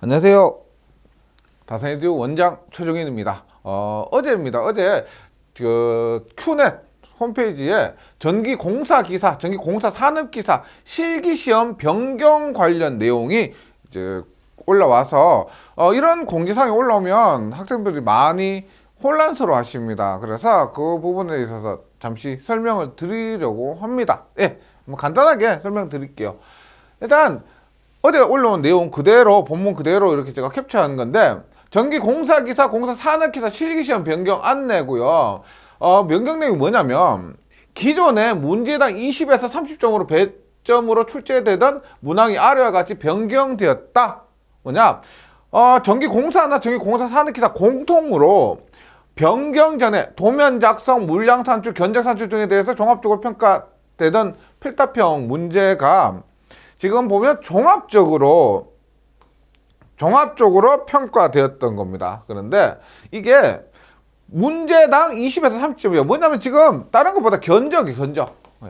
안녕하세요. 다산이듀 원장 최종인입니다. 어, 어제입니다. 어제 그 큐넷 홈페이지에 전기 공사 기사, 전기 공사 산업 기사 실기 시험 변경 관련 내용이 이제 올라와서 어, 이런 공지사항이 올라오면 학생들이 많이 혼란스러워 하십니다. 그래서 그 부분에 있어서 잠시 설명을 드리려고 합니다. 예, 뭐 간단하게 설명드릴게요. 일단 어제 올라온 내용 그대로 본문 그대로 이렇게 제가 캡처한 건데 전기 공사 기사 공사 산업 기사 실기 시험 변경 안내고요. 어, 변경 내용이 뭐냐면 기존에 문제당 20에서 30점으로 배점으로 출제되던 문항이 아래와 같이 변경되었다. 뭐냐? 어, 전기 공사나 전기 공사 산업 기사 공통으로 변경 전에 도면 작성, 물량 산출, 견적 산출 등에 대해서 종합적으로 평가되던 필답형 문제가 지금 보면 종합적으로 종합적으로 평가되었던 겁니다. 그런데 이게 문제당 20에서 30점이에요. 뭐냐면 지금 다른 것보다 견적이 견적. 네.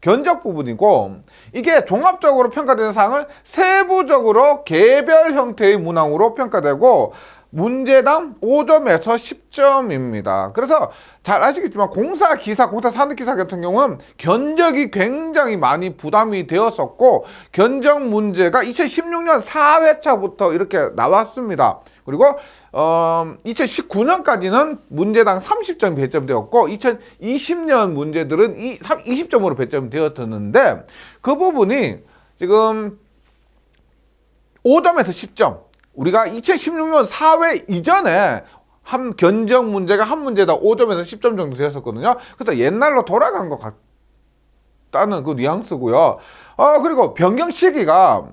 견적 부분이고 이게 종합적으로 평가되는 사항을 세부적으로 개별 형태의 문항으로 평가되고 문제당 5점에서 10점입니다. 그래서 잘 아시겠지만 공사 기사, 공사 산업 기사 같은 경우는 견적이 굉장히 많이 부담이 되었었고 견적 문제가 2016년 4회차부터 이렇게 나왔습니다. 그리고 어 2019년까지는 문제당 30점 배점되었고 2020년 문제들은 이 20점으로 배점되었었는데 그 부분이 지금 5점에서 10점 우리가 2016년 4회 이전에 한 견적 문제가 한 문제당 5점에서 10점 정도 되었었거든요. 그래서 옛날로 돌아간 것 같다는 그 뉘앙스고요. 어, 그리고 변경 시기가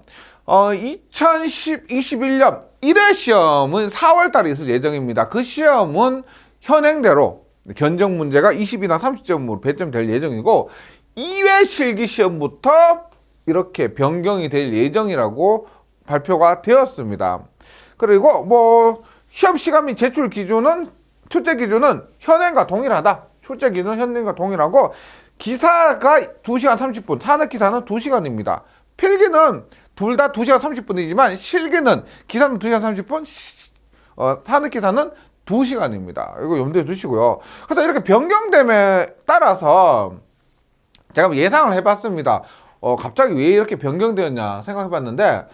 어, 2021년 1회 시험은 4월 달에 있을 예정입니다. 그 시험은 현행대로 견적 문제가 20이나 30점으로 배점될 예정이고 2회 실기 시험부터 이렇게 변경이 될 예정이라고 발표가 되었습니다. 그리고 뭐 시험 시간 및 제출 기준은 출제 기준은 현행과 동일하다. 출제 기준은 현행과 동일하고 기사가 2시간 30분, 산업 기사는 2시간입니다. 필기는 둘 다 2시간 30분이지만 실기는 기사는 2시간 30분, 시, 어, 산업 기사는 2시간입니다. 이거 염두에 두시고요. 그래서 이렇게 변경됨에 따라서 제가 예상을 해봤습니다. 어, 갑자기 왜 이렇게 변경되었냐 생각해봤는데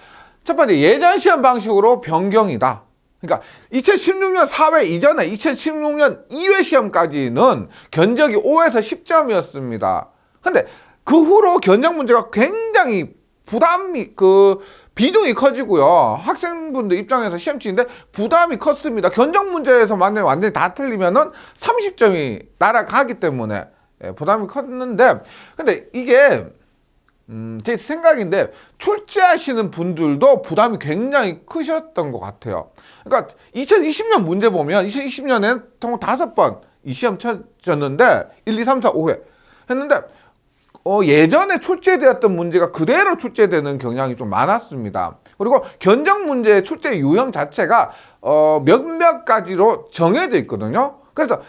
첫 번째 예전 시험 방식으로 변경이다. 그러니까 2016년 4회 이전에 2016년 2회 시험까지는 견적이 5에서 10점이었습니다. 근데 그 후로 견적 문제가 굉장히 부담이 그 비중이 커지고요. 학생분들 입장에서 시험 치는데 부담이 컸습니다. 견적 문제에서 만약에 완전히 다 틀리면은 30점이 날아가기 때문에 예, 부담이 컸는데 근데 이게 음, 제 생각인데 출제하시는 분들도 부담이 굉장히 크셨던 것 같아요. 그러니까 2020년 문제 보면 2020년엔 총 다섯 번 이 시험 쳐졌는데 1, 2, 3, 4, 5회 했는데 어, 예전에 출제되었던 문제가 그대로 출제되는 경향이 좀 많았습니다. 그리고 견적 문제 출제 유형 자체가 어, 몇몇 가지로 정해져 있거든요. 그래서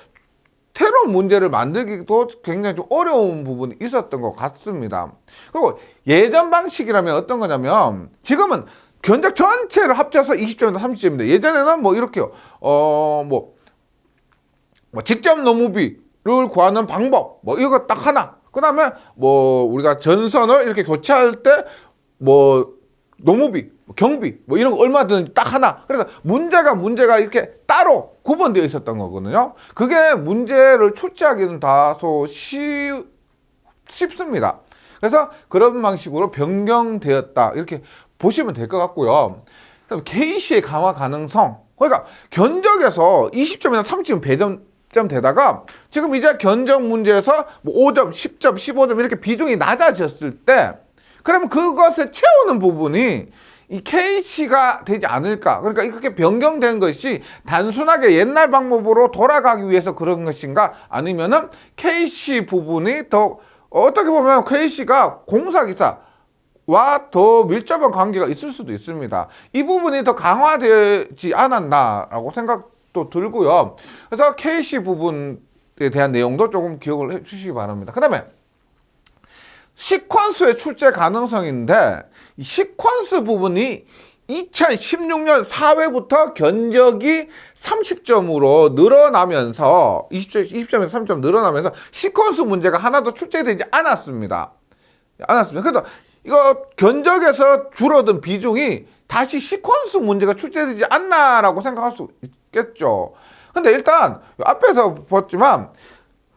새로운 문제를 만들기도 굉장히 좀 어려운 부분이 있었던 것 같습니다. 그리고 예전 방식이라면 어떤 거냐면 지금은 견적 전체를 합쳐서 20점에서 30점입니다. 예전에는 뭐 이렇게요. 어, 뭐, 뭐 직접 노무비를 구하는 방법, 뭐 이거 딱 하나. 그 다음에 뭐 우리가 전선을 이렇게 교체할 때 뭐 노무비, 경비 뭐 이런 거 얼마든지 딱 하나. 그래서 문제가 문제가 이렇게 따로 구분되어 있었던 거거든요. 그게 문제를 출제하기는 다소 쉬, 쉽습니다. 그래서 그런 방식으로 변경되었다. 이렇게 보시면 될 것 같고요. 그럼 K시의 강화 가능성. 그러니까 견적에서 20점이나 30점 배점 점 되다가 지금 이제 견적 문제에서 뭐 5점, 10점, 15점 이렇게 비중이 낮아졌을 때 그러면 그것을 채우는 부분이 이 KC가 되지 않을까. 그러니까 이렇게 변경된 것이 단순하게 옛날 방법으로 돌아가기 위해서 그런 것인가 아니면은 KC 부분이 더 어떻게 보면 KC가 공사기사 와더 밀접한 관계가 있을 수도 있습니다. 이 부분이 더 강화되지 않았나라고 생각도 들고요. 그래서 KC 부분에 대한 내용도 조금 기억을 해 주시기 바랍니다. 그 다음에 시퀀스의 출제 가능성인데 이 시퀀스 부분이 2016년 4회부터 견적이 30점으로 늘어나면서 20점, 20점에서 3점 늘어나면서 시퀀스 문제가 하나도 출제되지 않았습니다. 않았습니다. 그래서 이거 견적에서 줄어든 비중이 다시 시퀀스 문제가 출제되지 않나라고 생각할 수 있겠죠. 근데 일단 앞에서 봤지만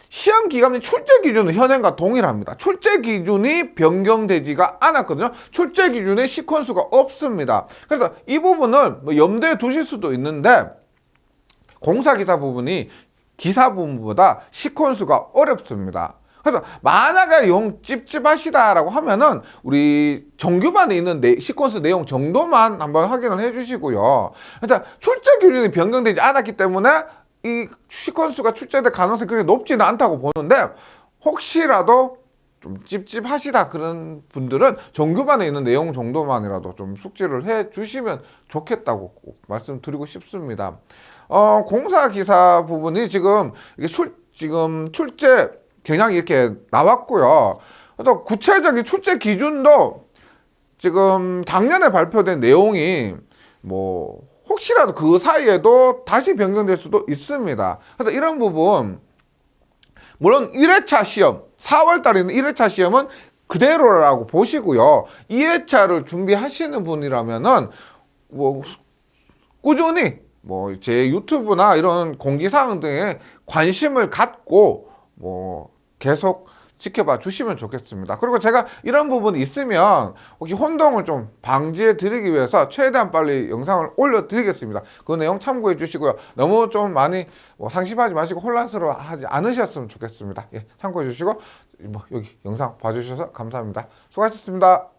시험 기간의 출제 기준은 현행과 동일합니다. 출제 기준이 변경되지가 않았거든요. 출제 기준에 시퀀스가 없습니다. 그래서 이 부분을 뭐 염두에 두실 수도 있는데 공사 기사 부분이 기사 부분보다 시퀀스가 어렵습니다. 그래서 만약에 용 찝찝하시다라고 하면은 우리 정규반에 있는 내, 시퀀스 내용 정도만 한번 확인을 해주시고요. 일단 출제 기준이 변경되지 않았기 때문에 이 시퀀스가 출제될 가능성이 그렇게 높지는 않다고 보는데 혹시라도 좀 찝찝하시다 그런 분들은 정규반에 있는 내용 정도만이라도 좀 숙지를 해 주시면 좋겠다고 꼭 말씀드리고 싶습니다. 어, 공사 기사 부분이 지금 이게 출 지금 출제 경향이 이렇게 나왔고요. 또 구체적인 출제 기준도 지금 작년에 발표된 내용이 뭐 혹시라도 그 사이에도 다시 변경될 수도 있습니다. 그래서 이런 부분 물론 1회차 시험 4월 달에 있는 1회차 시험은 그대로라고 보시고요. 2회차를 준비하시는 분이라면은 뭐 꾸준히 뭐 제 유튜브나 이런 공지사항 등에 관심을 갖고 뭐 계속 지켜봐 주시면 좋겠습니다. 그리고 제가 이런 부분이 있으면 혹시 혼동을 좀 방지해 드리기 위해서 최대한 빨리 영상을 올려 드리겠습니다. 그 내용 참고해 주시고요. 너무 좀 많이 뭐 상심하지 마시고 혼란스러워 하지 않으셨으면 좋겠습니다. 예, 참고해 주시고 뭐 여기 영상 봐주셔서 감사합니다. 수고하셨습니다.